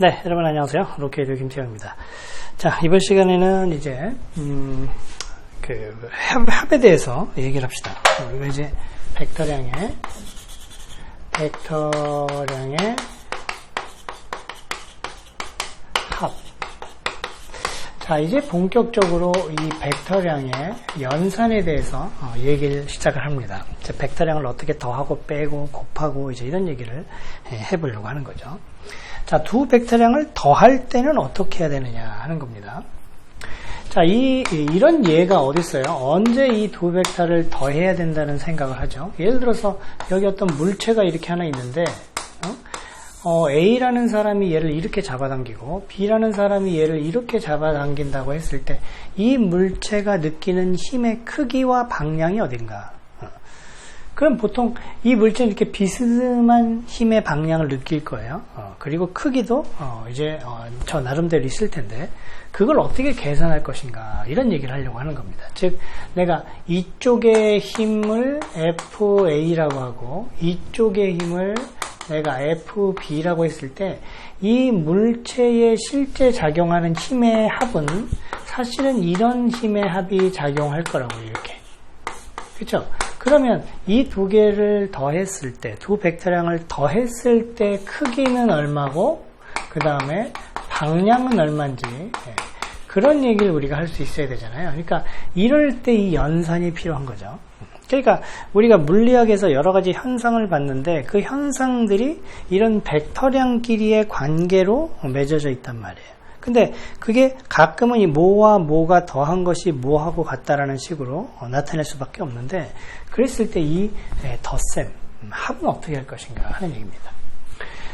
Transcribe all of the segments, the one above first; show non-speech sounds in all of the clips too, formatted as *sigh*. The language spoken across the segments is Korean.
네, 여러분 안녕하세요. 로켓의 김태형입니다. 자, 이번 시간에는 이제, 음, 그, 합, 합에 대해서 얘기를 합시다. 우리가 이제 벡터량의, 벡터량의 합. 자, 이제 본격적으로 이 벡터량의 연산에 대해서 어, 얘기를 시작을 합니다. 벡터량을 어떻게 더하고 빼고 곱하고 이제 이런 얘기를 예, 해보려고 하는 거죠. 자, 두 벡터량을 더할 때는 어떻게 해야 되느냐 하는 겁니다. 자, 이, 이런 예가 어디 있어요? 언제 이 두 벡터를 더해야 된다는 생각을 하죠? 예를 들어서 여기 어떤 물체가 이렇게 하나 있는데, 어? 어, A라는 사람이 얘를 이렇게 잡아당기고 B라는 사람이 얘를 이렇게 잡아당긴다고 했을 때 이 물체가 느끼는 힘의 크기와 방향이 어딘가? 그럼 보통 이 물체는 이렇게 비스듬한 힘의 방향을 느낄 거예요. 어, 그리고 크기도 어, 이제 어, 저 나름대로 있을 텐데 그걸 어떻게 계산할 것인가 이런 얘기를 하려고 하는 겁니다. 즉 내가 이쪽의 힘을 FA라고 하고 이쪽의 힘을 내가 FB라고 했을 때 이 물체에 실제 작용하는 힘의 합은 사실은 이런 힘의 합이 작용할 거라고 이렇게 그렇죠? 그러면 이 두 개를 더했을 때, 두 벡터량을 더했을 때 크기는 얼마고, 그 다음에 방향은 얼마인지, 예. 그런 얘기를 우리가 할 수 있어야 되잖아요. 그러니까 이럴 때 이 연산이 필요한 거죠. 그러니까 우리가 물리학에서 여러 가지 현상을 봤는데 그 현상들이 이런 벡터량끼리의 관계로 맺어져 있단 말이에요. 근데 그게 가끔은 이 뭐와 뭐가 더한 것이 뭐하고 같다라는 식으로 나타낼 수밖에 없는데 그랬을 때 이 덧셈 합은 어떻게 할 것인가 하는 얘기입니다.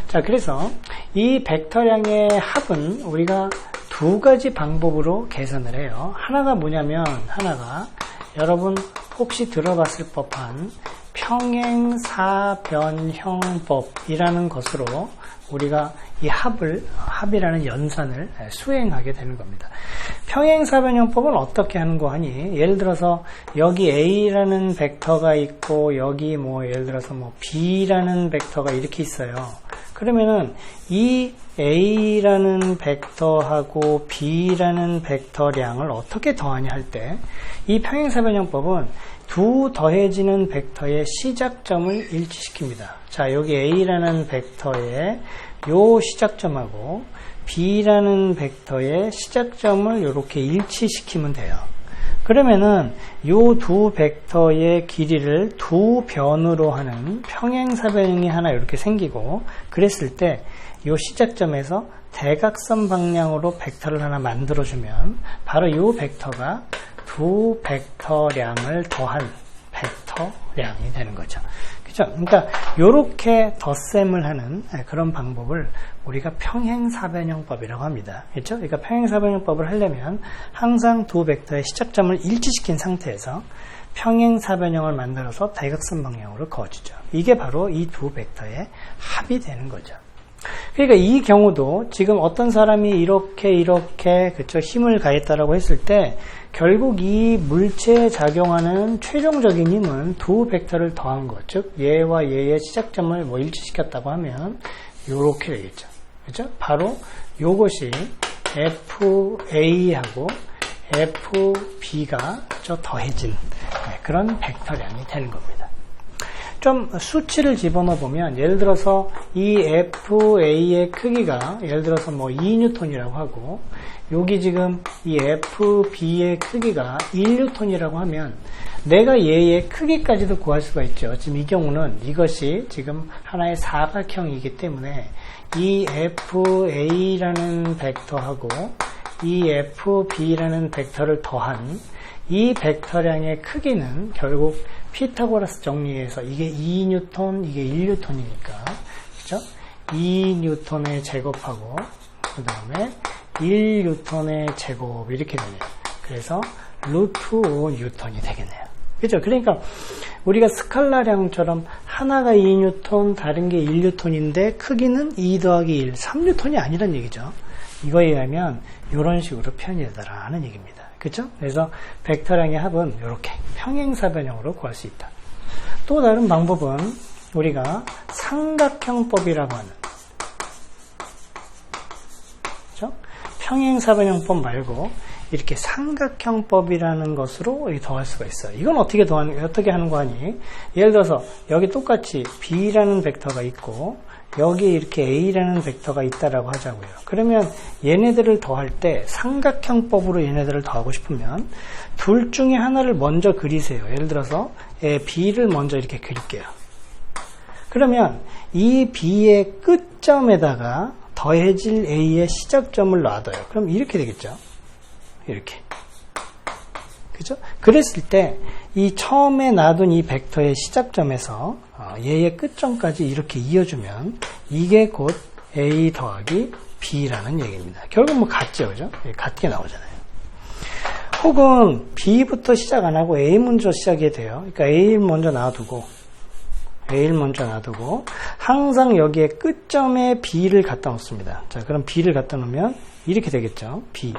자 그래서 이 벡터량의 합은 우리가 두 가지 방법으로 계산을 해요. 하나가 뭐냐면 하나가 여러분 혹시 들어봤을 법한 평행사변형법이라는 것으로 우리가 이 합을 합이라는 연산을 수행하게 되는 겁니다. 평행사변형법은 어떻게 하는 거 하니? 예를 들어서 여기 A라는 벡터가 있고 여기 뭐 예를 들어서 뭐 B라는 벡터가 이렇게 있어요. 그러면은 이 A라는 벡터하고 B라는 벡터량을 어떻게 더하냐 할 때 이 평행사변형법은 두 더해지는 벡터의 시작점을 일치시킵니다. 자, 여기 A라는 벡터의 요 시작점하고 B라는 벡터의 시작점을 이렇게 일치시키면 돼요. 그러면은 요 두 벡터의 길이를 두 변으로 하는 평행사변이 하나 이렇게 생기고 그랬을 때 요 시작점에서 대각선 방향으로 벡터를 하나 만들어주면 바로 요 벡터가 두 벡터량을 더한 벡터량이 되는 거죠. 그죠? 그러니까 이렇게 덧셈을 하는 그런 방법을 우리가 평행사변형법이라고 합니다. 그렇죠? 그러니까 평행사변형법을 하려면 항상 두 벡터의 시작점을 일치시킨 상태에서 평행사변형을 만들어서 대각선 방향으로 그어주죠. 이게 바로 이 두 벡터의 합이 되는 거죠. 그러니까 이 경우도 지금 어떤 사람이 이렇게 이렇게 그쵸 힘을 가했다라고 했을 때 결국 이 물체에 작용하는 최종적인 힘은 두 벡터를 더한 것, 즉 얘와 얘의 시작점을 뭐 일치시켰다고 하면 이렇게 되겠죠. 그죠? 바로 이것이 FA하고 FB가 저 더해진 그런 벡터량이 되는 겁니다. 좀 수치를 집어넣어 보면 예를 들어서 이 FA의 크기가 예를 들어서 뭐 2뉴턴이라고 하고 여기 지금 이 FB의 크기가 1뉴턴이라고 하면 내가 얘의 크기까지도 구할 수가 있죠. 지금 이 경우는 이것이 지금 하나의 사각형이기 때문에 이 FA라는 벡터하고 이 FB라는 벡터를 더한 이 벡터량의 크기는 결국 피타고라스 정리에서 이게 2뉴턴, 이게 1뉴턴이니까 그죠? 2뉴턴의 제곱하고 그 다음에 1뉴턴의 제곱 이렇게 되네요. 그래서 루트 5뉴턴이 되겠네요. 그죠? 그러니까 우리가 스칼라량처럼 하나가 2뉴턴, 다른 게 1뉴턴인데 크기는 2 더하기 1, 3뉴턴이 아니란 얘기죠. 이거에 의하면 이런 식으로 표현이 되더라는 얘기입니다. 그렇죠? 그래서 벡터량의 합은 이렇게 평행사변형으로 구할 수 있다. 또 다른 방법은 우리가 삼각형법이라고 하는 그죠? 평행사변형법 말고 이렇게 삼각형법이라는 것으로 더할 수가 있어요. 이건 어떻게 더하는, 어떻게 하는 거 아니? 예를 들어서 여기 똑같이 B라는 벡터가 있고 여기에 이렇게 A라는 벡터가 있다라고 하자고요. 그러면 얘네들을 더할 때 삼각형법으로 얘네들을 더하고 싶으면 둘 중에 하나를 먼저 그리세요. 예를 들어서 B를 먼저 이렇게 그릴게요. 그러면 이 B의 끝점에다가 더해질 A의 시작점을 놔둬요. 그럼 이렇게 되겠죠. 이렇게. 그죠? 그랬을 때 이 처음에 놔둔 이 벡터의 시작점에서 어, 얘의 끝점까지 이렇게 이어주면 이게 곧 A 더하기 B라는 얘기입니다. 결국 뭐 같죠, 그죠? 예, 같게 나오잖아요. 혹은 B부터 시작 안 하고 A 먼저 시작이 돼요. 그러니까 A 먼저 놔두고 A를 먼저 놔두고 항상 여기에 끝점에 B를 갖다 놓습니다. 자, 그럼 B를 갖다 놓으면 이렇게 되겠죠. B.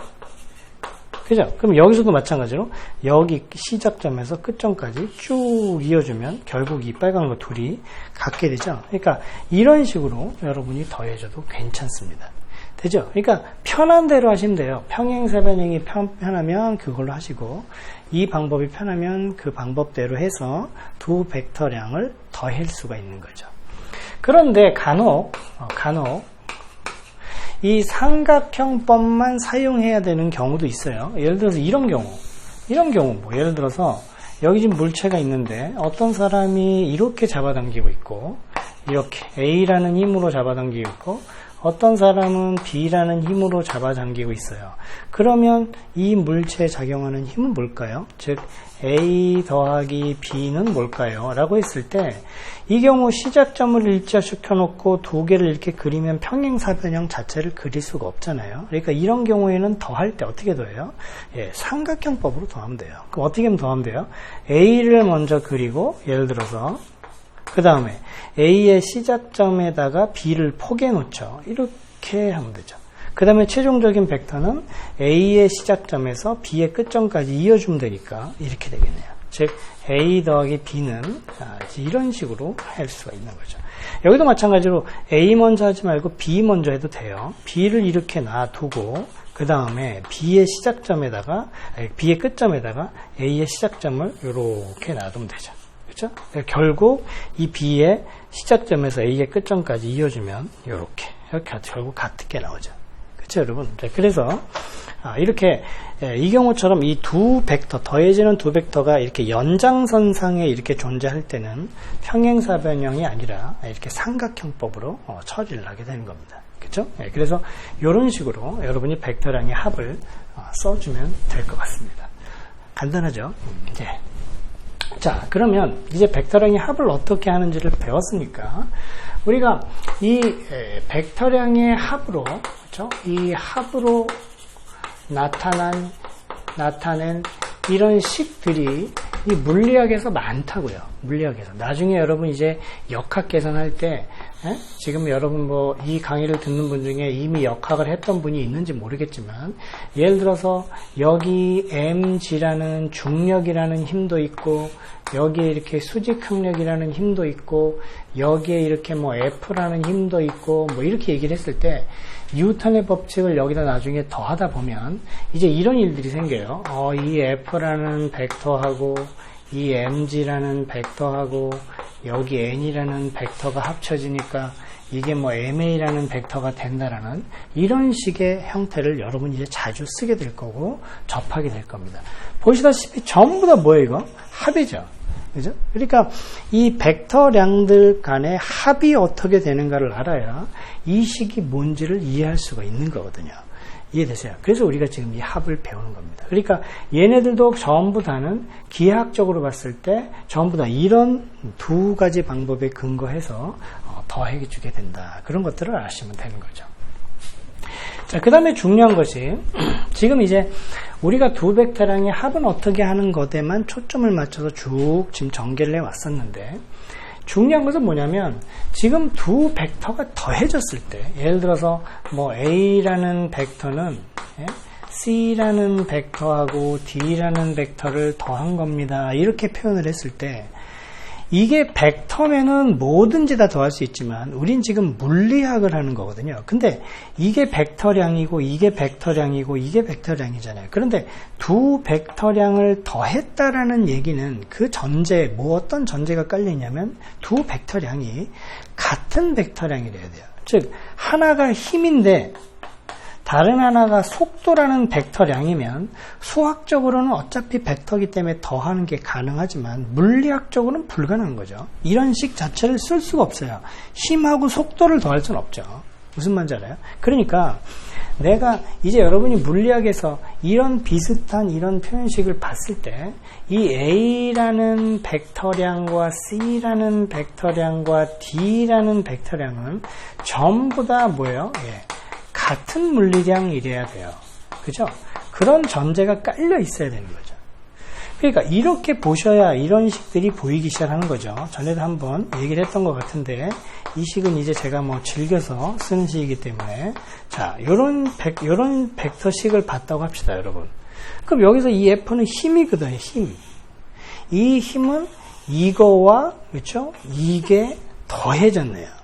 그죠? 그럼 여기서도 마찬가지로 여기 시작점에서 끝점까지 쭉 이어주면 결국 이 빨간 거 둘이 같게 되죠. 그러니까 이런 식으로 여러분이 더해줘도 괜찮습니다. 되죠? 그러니까 편한 대로 하시면 돼요. 평행사변형이 편, 편하면 그걸로 하시고 이 방법이 편하면 그 방법대로 해서 두 벡터량을 더할 수가 있는 거죠. 그런데 간혹 어, 간혹 이 삼각형법만 사용해야 되는 경우도 있어요. 예를 들어서 이런 경우, 이런 경우, 뭐 예를 들어서 여기 지금 물체가 있는데 어떤 사람이 이렇게 잡아당기고 있고 이렇게 A라는 힘으로 잡아당기고 있고 어떤 사람은 B라는 힘으로 잡아당기고 있어요. 그러면 이 물체에 작용하는 힘은 뭘까요? 즉 A 더하기 B는 뭘까요? 라고 했을 때 이 경우 시작점을 일자시켜 놓고 두 개를 이렇게 그리면 평행사변형 자체를 그릴 수가 없잖아요. 그러니까 이런 경우에는 더할 때 어떻게 더해요? 예, 삼각형법으로 더하면 돼요. 그럼 어떻게 하면 더하면 돼요? A를 먼저 그리고 예를 들어서 그 다음에 A의 시작점에다가 B를 포개해 놓죠. 이렇게 하면 되죠. 그 다음에 최종적인 벡터는 A의 시작점에서 B의 끝점까지 이어주면 되니까 이렇게 되겠네요. 즉 A 더하기 B는 이런 식으로 할 수가 있는 거죠. 여기도 마찬가지로 A 먼저 하지 말고 B 먼저 해도 돼요. B를 이렇게 놔두고 그 다음에 B의 시작점에다가 B의 끝점에다가 A의 시작점을 이렇게 놔두면 되죠. 그렇죠? 결국 이 B의 시작점에서 A의 끝점까지 이어주면 이렇게 이렇게 결국 같게 나오죠. 그렇죠, 여러분? 그래서 이렇게 이 경우처럼 이 두 벡터 더해지는 두 벡터가 이렇게 연장선상에 이렇게 존재할 때는 평행사변형이 아니라 이렇게 삼각형법으로 처리를 하게 되는 겁니다. 그렇죠? 그래서 이런 식으로 여러분이 벡터량의 합을 써주면 될 것 같습니다. 간단하죠? 네. 자, 그러면 이제 벡터량의 합을 어떻게 하는지를 배웠으니까 우리가 이 벡터량의 합으로 그렇죠? 이 합으로 나타난 나타낸 이런 식들이 이 물리학에서 많다고요. 물리학에서. 나중에 여러분 이제 역학 계산할 때 에? 지금 여러분 뭐 이 강의를 듣는 분 중에 이미 역학을 했던 분이 있는지 모르겠지만 예를 들어서 여기 mg라는 중력이라는 힘도 있고 여기에 이렇게 수직 항력이라는 힘도 있고 여기에 이렇게 뭐 f라는 힘도 있고 뭐 이렇게 얘기를 했을 때 뉴턴의 법칙을 여기다 나중에 더하다 보면 이제 이런 일들이 생겨요. 어, 이 f라는 벡터하고 이 mg라는 벡터하고 여기 n이라는 벡터가 합쳐지니까 이게 뭐 ma라는 벡터가 된다라는 이런 식의 형태를 여러분이 이제 자주 쓰게 될 거고 접하게 될 겁니다. 보시다시피 전부 다 뭐예요 이거? 합이죠. 그죠? 그러니까 이 벡터량들 간의 합이 어떻게 되는가를 알아야 이 식이 뭔지를 이해할 수가 있는 거거든요. 이해되세요? 그래서 우리가 지금 이 합을 배우는 겁니다. 그러니까 얘네들도 전부 다는 기하학적으로 봤을 때 전부 다 이런 두 가지 방법에 근거해서 어, 더해 주게 된다. 그런 것들을 아시면 되는 거죠. 자, 그 다음에 중요한 것이 *clears throat* 지금 이제 우리가 두 벡터량의 합은 어떻게 하는 것에만 초점을 맞춰서 쭉 지금 전개를 해 왔었는데 중요한 것은 뭐냐면 지금 두 벡터가 더해졌을 때 예를 들어서 뭐 A라는 벡터는 예? C라는 벡터하고 D라는 벡터를 더한 겁니다. 이렇게 표현을 했을 때 이게 벡터면은 뭐든지 다 더할 수 있지만 우린 지금 물리학을 하는 거거든요. 근데 이게 벡터량이고 이게 벡터량이고 이게 벡터량이잖아요. 그런데 두 벡터량을 더했다라는 얘기는 그 전제 뭐 어떤 전제가 깔려 있냐면 두 벡터량이 같은 벡터량이래야 돼요. 즉 하나가 힘인데 다른 하나가 속도라는 벡터량이면 수학적으로는 어차피 벡터기 때문에 더하는 게 가능하지만 물리학적으로는 불가능한 거죠. 이런 식 자체를 쓸 수가 없어요. 힘하고 속도를 더할 수는 없죠. 무슨 말인지 알아요? 그러니까 내가 이제 여러분이 물리학에서 이런 비슷한 이런 표현식을 봤을 때 이 A라는 벡터량과 C라는 벡터량과 D라는 벡터량은 전부 다 뭐예요? 예. 같은 물리량이래야 돼요. 그죠? 그런 전제가 깔려 있어야 되는 거죠. 그러니까 이렇게 보셔야 이런 식들이 보이기 시작하는 거죠. 전에도 한번 얘기를 했던 것 같은데 이 식은 이제 제가 뭐 즐겨서 쓰는 식이기 때문에 자, 요런 벡, 요런 벡터식을 봤다고 합시다, 여러분. 그럼 여기서 이 F는 힘이거든요, 힘. 이 힘은 이거와, 그렇죠? 이게 더해졌네요.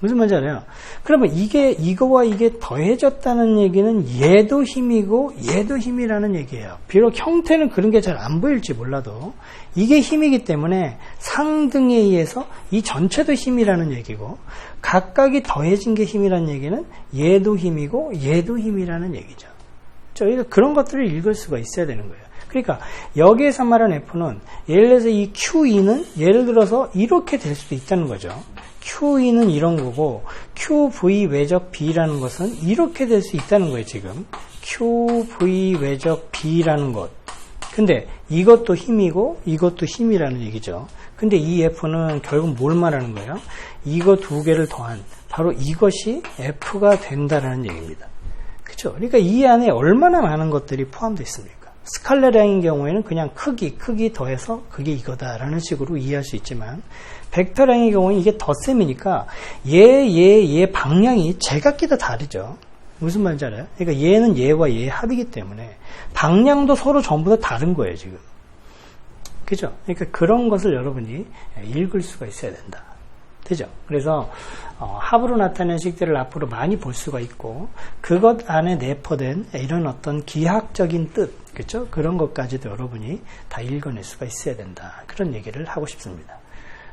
무슨 말인지 알아요? 그러면 이게 이거와 이게 더해졌다는 얘기는 얘도 힘이고 얘도 힘이라는 얘기예요. 비록 형태는 그런 게 잘 안 보일지 몰라도 이게 힘이기 때문에 상등에 의해서 이 전체도 힘이라는 얘기고 각각이 더해진 게 힘이라는 얘기는 얘도 힘이고 얘도 힘이라는 얘기죠. 저희가 그런 것들을 읽을 수가 있어야 되는 거예요. 그러니까 여기에서 말하는 F는 예를 들어서 이 QE는 예를 들어서 이렇게 될 수도 있다는 거죠. QE는 이런 거고 QV 외적 B라는 것은 이렇게 될 수 있다는 거예요, 지금. QV 외적 B라는 것. 근데 이것도 힘이고 이것도 힘이라는 얘기죠. 근데 이 F는 결국 뭘 말하는 거예요? 이거 두 개를 더한 바로 이것이 F가 된다라는 얘기입니다. 그죠? 그러니까 이 안에 얼마나 많은 것들이 포함되어 있습니까? 스칼라량인 경우에는 그냥 크기, 크기 더해서 그게 이거다라는 식으로 이해할 수 있지만 벡터량의 경우는 이게 덧셈이니까 얘, 얘, 얘 방향이 제각기 다 다르죠. 무슨 말인지 알아요? 그러니까 얘는 얘와 얘의 합이기 때문에 방향도 서로 전부 다 다른 거예요, 지금. 그죠? 그러니까 그런 것을 여러분이 읽을 수가 있어야 된다. 되죠? 그래서 어, 합으로 나타낸 식들을 앞으로 많이 볼 수가 있고 그것 안에 내포된 이런 어떤 기하학적인 뜻, 그렇죠? 그런 것까지도 여러분이 다 읽어낼 수가 있어야 된다. 그런 얘기를 하고 싶습니다.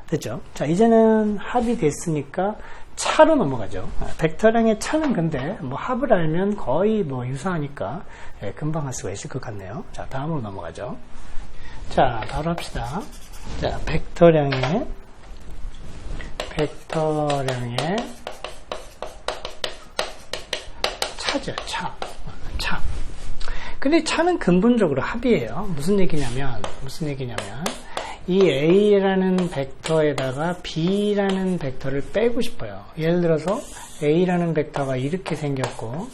됐죠? 자, 이제는 합이 됐으니까 차로 넘어가죠. 아, 벡터량의 차는 근데 뭐 합을 알면 거의 뭐 유사하니까 예, 금방 할 수가 있을 것 같네요. 자, 다음으로 넘어가죠. 자, 바로 합시다. 자, 벡터량의 벡터량의 차죠, 차. 차. 근데 차는 근본적으로 합이에요. 무슨 얘기냐면, 무슨 얘기냐면, 이 A라는 벡터에다가 B라는 벡터를 빼고 싶어요. 예를 들어서 A라는 벡터가 이렇게 생겼고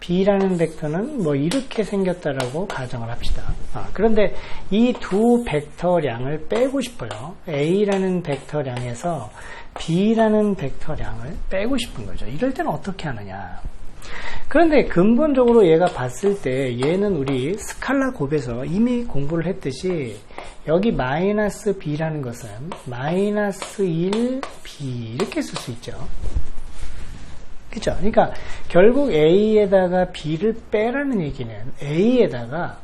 B라는 벡터는 뭐 이렇게 생겼다라고 가정을 합시다. 아, 그런데 이 두 벡터량을 빼고 싶어요. A라는 벡터량에서 B라는 벡터량을 빼고 싶은 거죠. 이럴 때는 어떻게 하느냐? 그런데 근본적으로 얘가 봤을 때 얘는 우리 스칼라 곱에서 이미 공부를 했듯이 여기 마이너스 b라는 것은 마이너스 1b 이렇게 쓸 수 있죠. 그죠? 그러니까 결국 a에다가 b를 빼라는 얘기는 a에다가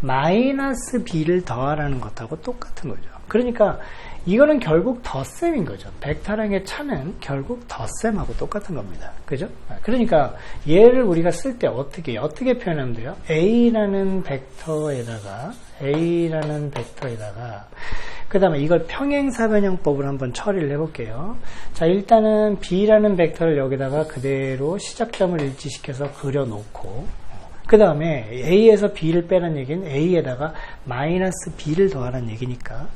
마이너스 b를 더하라는 것하고 똑같은 거죠. 그러니까 이거는 결국 덧셈인 거죠. 벡터량의 차는 결국 덧셈하고 똑같은 겁니다. 그죠? 그러니까 얘를 우리가 쓸 때 어떻게 어떻게 표현하면 돼요? A라는 벡터에다가 A라는 벡터에다가 그 다음에 이걸 평행사변형법을 한번 처리를 해볼게요. 자, 일단은 B라는 벡터를 여기다가 그대로 시작점을 일치시켜서 그려놓고 그 다음에 A에서 B를 빼는 얘기는 A에다가 마이너스 B를 더하는 얘기니까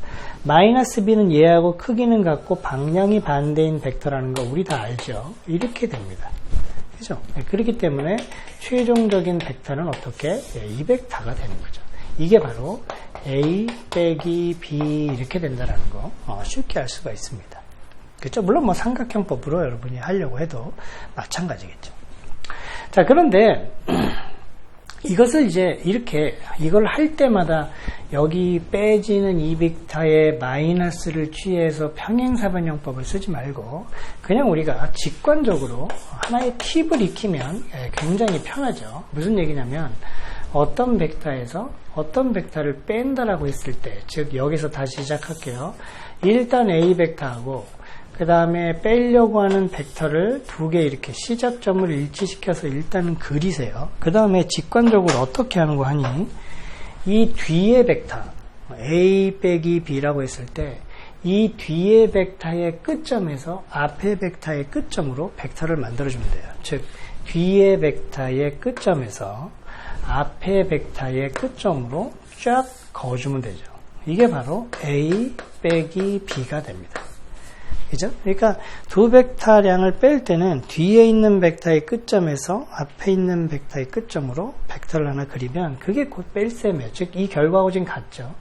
마이너스 B는 얘하고 크기는 같고 방향이 반대인 벡터라는 거 우리 다 알죠? 이렇게 됩니다. 그죠? 네, 그렇기 때문에 최종적인 벡터는 어떻게? 200타가 되는 거죠. 이게 바로 A 빼기 B 이렇게 된다는 거 어, 쉽게 알 수가 있습니다. 그렇죠? 물론 뭐 삼각형법으로 여러분이 하려고 해도 마찬가지겠죠. 자, 그런데 *clears throat* 이것을 이제 이렇게 이걸 할 때마다 여기 빼지는 이 벡터의 마이너스를 취해서 평행사변형법을 쓰지 말고 그냥 우리가 직관적으로 하나의 팁을 익히면 예, 굉장히 편하죠. 무슨 얘기냐면 어떤 벡터에서 어떤 벡터를 뺀다라고 했을 때, 즉 여기서 다시 시작할게요. 일단 A 벡터하고 그 다음에 빼려고 하는 벡터를 두 개 이렇게 시작점을 일치시켜서 일단은 그리세요. 그 다음에 직관적으로 어떻게 하는 거 하니? 이 뒤에 벡터, A 빼기 B라고 했을 때, 이 뒤에 벡터의 끝점에서 앞에 벡터의 끝점으로 벡터를 만들어주면 돼요. 즉, 뒤에 벡터의 끝점에서 앞에 벡터의 끝점으로 쫙 그어주면 되죠. 이게 바로 A 빼기 B가 됩니다. 그죠? 그러니까 두 벡터량을 뺄 때는 뒤에 있는 벡터의 끝점에서 앞에 있는 벡터의 끝점으로 벡터를 하나 그리면 그게 곧 뺄셈이에요. 즉, 이 결과하고 지금 같죠.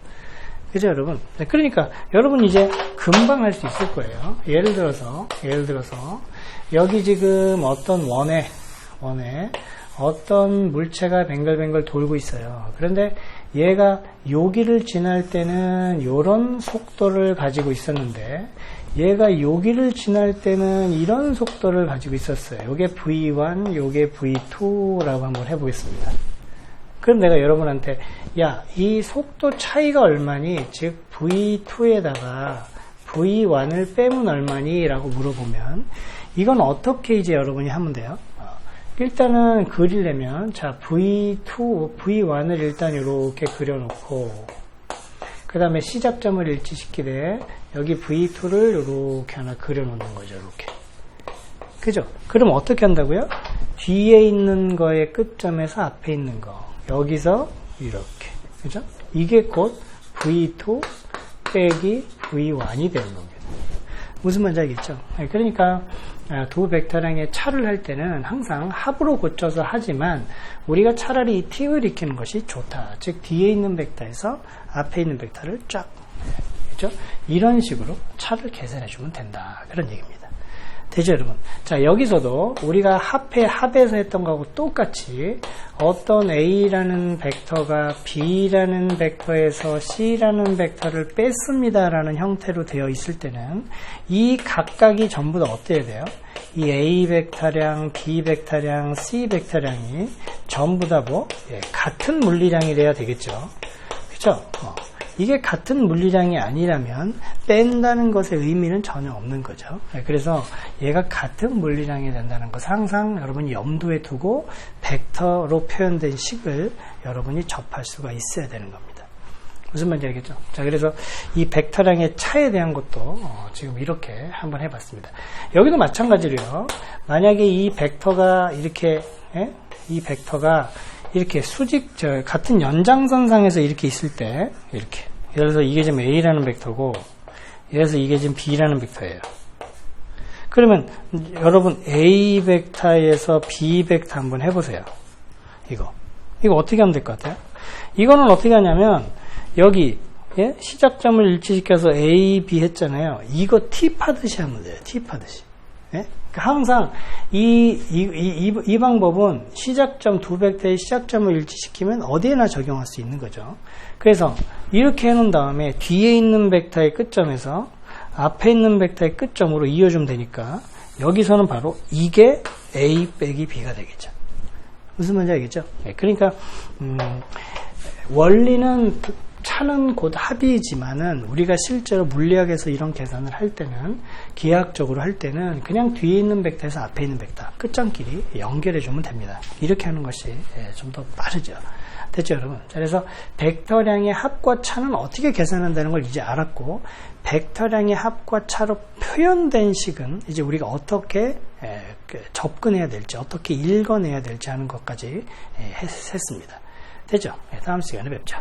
그죠, 여러분? 네, 그러니까 여러분 이제 금방 할 수 있을 거예요. 예를 들어서, 예를 들어서 여기 지금 어떤 원에, 원에 어떤 물체가 뱅글뱅글 돌고 있어요. 그런데 얘가 여기를 지날 때는 이런 속도를 가지고 있었는데 얘가 여기를 지날 때는 이런 속도를 가지고 있었어요. 이게 V1, 이게 V2라고 한번 해보겠습니다. 그럼 내가 여러분한테 야, 이 속도 차이가 얼마니? 즉 V2에다가 V1을 빼면 얼마니? 라고 물어보면 이건 어떻게 이제 여러분이 하면 돼요? 일단은 그리려면 자 V2, V1을 일단 이렇게 그려놓고 그 다음에 시작점을 일치시키되 여기 V2를 이렇게 하나 그려놓는 거죠 이렇게 그죠? 그럼 어떻게 한다고요? 뒤에 있는 거의 끝점에서 앞에 있는 거 여기서 이렇게 그죠? 이게 곧 V2 빼기 V1이 되는 겁니다 무슨 말인지 알겠죠? 네, 그러니까 두 벡터량의 차를 할 때는 항상 합으로 고쳐서 하지만 우리가 차라리 이 팁을 익히는 것이 좋다. 즉 뒤에 있는 벡터에서 앞에 있는 벡터를 쫙 그렇죠? 이런 식으로 차를 계산해 주면 된다. 그런 얘기입니다. 되죠, 여러분? 자, 여기서도 우리가 합해 합에서 했던 거하고 똑같이 어떤 A라는 벡터가 B라는 벡터에서 C라는 벡터를 뺐습니다라는 형태로 되어 있을 때는 이 각각이 전부 다 어때야 돼요? 이 A 벡터량, B 벡터량, C 벡터량이 전부 다 뭐? 예, 같은 물리량이 돼야 되겠죠. 그죠? 어. 이게 같은 물리량이 아니라면 뺀다는 것의 의미는 전혀 없는 거죠. 네, 그래서 얘가 같은 물리량이 된다는 것을 항상 여러분이 염두에 두고 벡터로 표현된 식을 여러분이 접할 수가 있어야 되는 겁니다. 무슨 말인지 알겠죠? 자, 그래서 이 벡터량의 차에 대한 것도 어, 지금 이렇게 한번 해봤습니다. 여기도 마찬가지로요. 만약에 이 벡터가 이렇게 예? 이 벡터가 이렇게 수직 저 같은 연장선상에서 이렇게 있을 때 이렇게 예를 들어서 이게 지금 A라는 벡터고 예를 들어서 이게 지금 B라는 벡터예요. 그러면 여러분 A 벡터에서 B 벡터 한번 해보세요. 이거 이거 어떻게 하면 될 것 같아요? 이거는 어떻게 하냐면 여기 예? 시작점을 일치시켜서 A, B 했잖아요. 이거 팁하듯이 하면 돼요. 팁하듯이. 예? 그러니까 항상 이, 이, 이, 이, 방법은 시작점 두 벡터의 시작점을 일치시키면 어디에나 적용할 수 있는 거죠. 그래서 이렇게 해놓은 다음에 뒤에 있는 벡터의 끝점에서 앞에 있는 벡터의 끝점으로 이어주면 되니까 여기서는 바로 이게 A 빼기 B가 되겠죠. 무슨 말인지 알겠죠? 네, 그러니까 음, 원리는 차는 곧 합이지만은 우리가 실제로 물리학에서 이런 계산을 할 때는 기하학적으로 할 때는 그냥 뒤에 있는 벡터에서 앞에 있는 벡터 끝점끼리 연결해 주면 됩니다. 이렇게 하는 것이 예, 좀더 빠르죠. 됐죠, 여러분? 그래서 벡터량의 합과 차는 어떻게 계산한다는 걸 이제 알았고 벡터량의 합과 차로 표현된 식은 이제 우리가 어떻게 예, 그 접근해야 될지 어떻게 읽어내야 될지 하는 것까지 예, 했습니다. 되죠? 다음 시간에 뵙죠.